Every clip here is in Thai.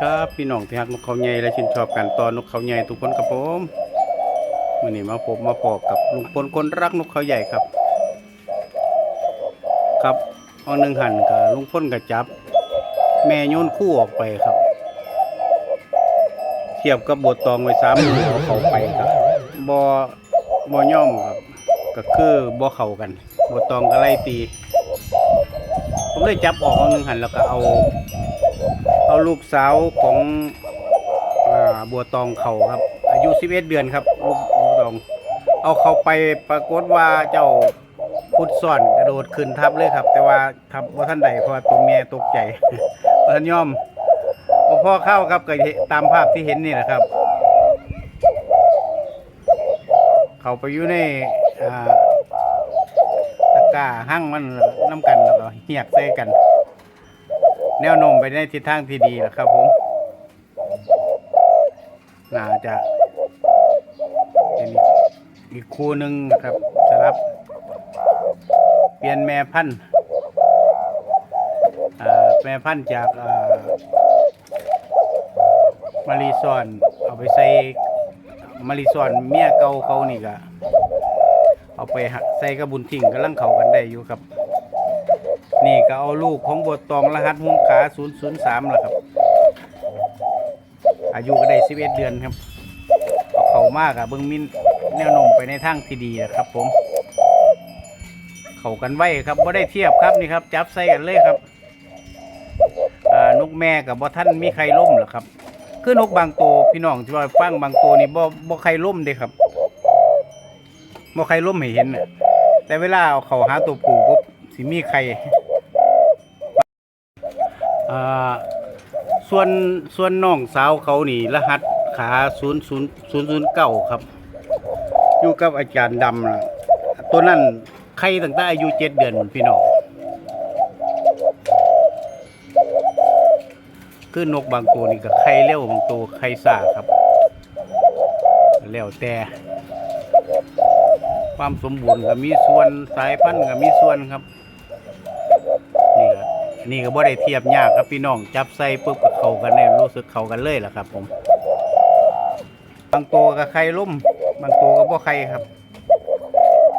ครับ พี่น้องที่ฮักนกเขาใหญ่และชื่นชอบการตอนกเขาใหญ่ทุกคนครับผมมื่อนี้มาพบมาพอกับลุงพลคนรักนกเขาใหญ่ครับ ครับเอาหนึ่งหันกับลุงพลกับจับ แม่โยนคู่ออกไปครับ เทียบกับบทตองไว้สามมือเอาเขาไปครับบอบอย่อมครับก็คือบอเข่ากันบทตองก็ไล่ตี ผมเลยจับออกเอาหนึ่งหันแล้วก็เอา เอาลูกสาวของอบัวตองเขาครับ อายุ 11 เดือนครับลูกบัวตอง เอาเขาไปปรากฏว่าเจ้าพุดซ่อนกระโดดขึ้นทับเลยครับ แต่ว่าทับว่าท่านใดเพราะตัวเมียตกใจท่านยอมบ่พ่อเข้าครับก็เห็นตามภาพที่เห็นนี่แหละครับ เขาไปอยู่ในตะกร้าหั่งมันน้ำกันแล้วก็เหียกใส่กัน แนวโน้มไปในทิศทางที่ดีแล้วครับผมน่าจะเป็นอีกคู่หนึ่งนะครับสำหรับ เปลี่ยนแม่พันธุ์แม่พันธุ์จากมารีซอนเอาไปใส่มารีซอนเมียเก่าเขานี่ก็เอาไปใส่กระบุญทิ้งกำลังเข้ากันได้อยู่ครับ นี่ก็เอาลูกของบทตองรหัสหุ้งขา 003ล่ะครับ อายุก็ได้ 11 เดือนครับ เอาเขามากอะเบิ้งมินแนวนมไปในทางที่ดีนะครับผม เขากันไว้ครับบ่ได้เทียบครับนี่ครับ จับใส่กันเลยครับนกแม่กับบ่ท่านมีใครล่มหรอครับ คือนกบางโตวพี่น้องที่ว่าฟังบางโตวนี่บ่บ่ใครล่มเด้ครับบ่ใครล่มให้เห็นน่ะแต่เวลาเอาเขาหาตัวผู้ปุ๊บสิมีใคร อ่าส่วนส่วนน้องสาวเขานี่ รหัสขา0 0 0 0 9ครับ อยู่กับอาจารย์ดำนะตัวนั้นใครตั้งแต่อายุเจ็ดเดือนเหมือนพี่น้องคือนกบางตัวนี่ก็ไข่เร็วบางตัวไข่ซ่าครับแล้วแต่ความสมบูรณ์ก็มีส่วนสายพันธุ์ก็มีส่วนครับ นี่ก็บ่ได้เทียบยากครับพี่น้องจับใส่ปุ๊บก็เข้ากันได้รู้สึกเข้ากันเลยล่ะครับ ผม บางตัวก็ไข่ล่มบางตัวก็บ่ไข่ครับ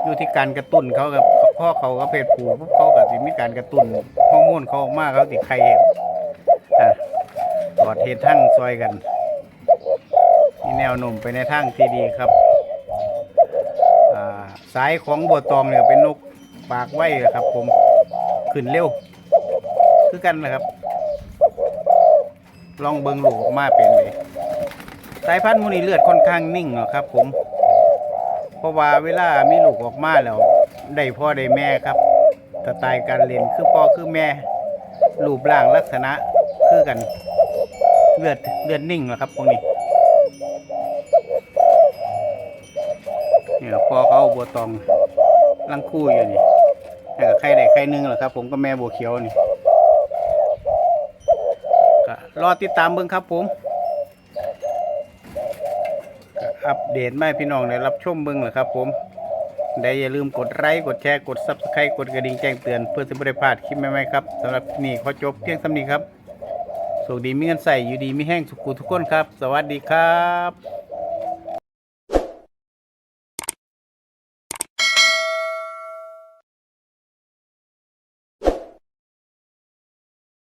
อยู่ที่การกระตุ้นเขากับพ่อเขาก็เพศผูปุ๊บเขาก็สิมีการกระตุ้นฮอร์โมนเขาออกมาเขาสิไข่เอะกอดเหตุทั้งซอยกันมีแนวโน้มไปในทางที่ดีครับอ่าสายของบัวตองเนี่ยเป็นนกปากไว้ครับ ผมขึ้นเร็ว คือกันนะครับ ลองเบิงลูกออกมาเป็นเลยสายพันธุ์มูนี่เลือดค่อนข้างนิ่งเนาะครับ ผมเพราะว่าเวลามีลูกออกมาแล้วได้พ่อได้แม่ครับสไตล์การเรียนคือพ่อคือแม่รูปร่างลักษณะคือกัน เลือดเลือดนิ่งเนาะครับพวกนี้นี่ครับพ่อเขาบัวตองลังคู่อยู่นี่นี่ก็ไข่ใดไข่นึงเหรอครับ ผมก็แม่บัวเขียวนี่ ก็รอติดตามเบิ่งครับผมก็อัปเดตมาให้พี่น้องได้รับชมเบิ่งเหรอครับผมได้อย่าลืมกดไลค์กดแชร์กดซับสไครต์กดกระดิ่งแจ้งเตือนเพื่อจะไม่ได้พลาดคลิปใหม่ๆครับสำหรับนี่ขอจบเพียงเท่านี้ครับสุขดีมีเงินใส่อยู่ดีมีแห้งสุขุทุกคนครับ สวัสดีครับ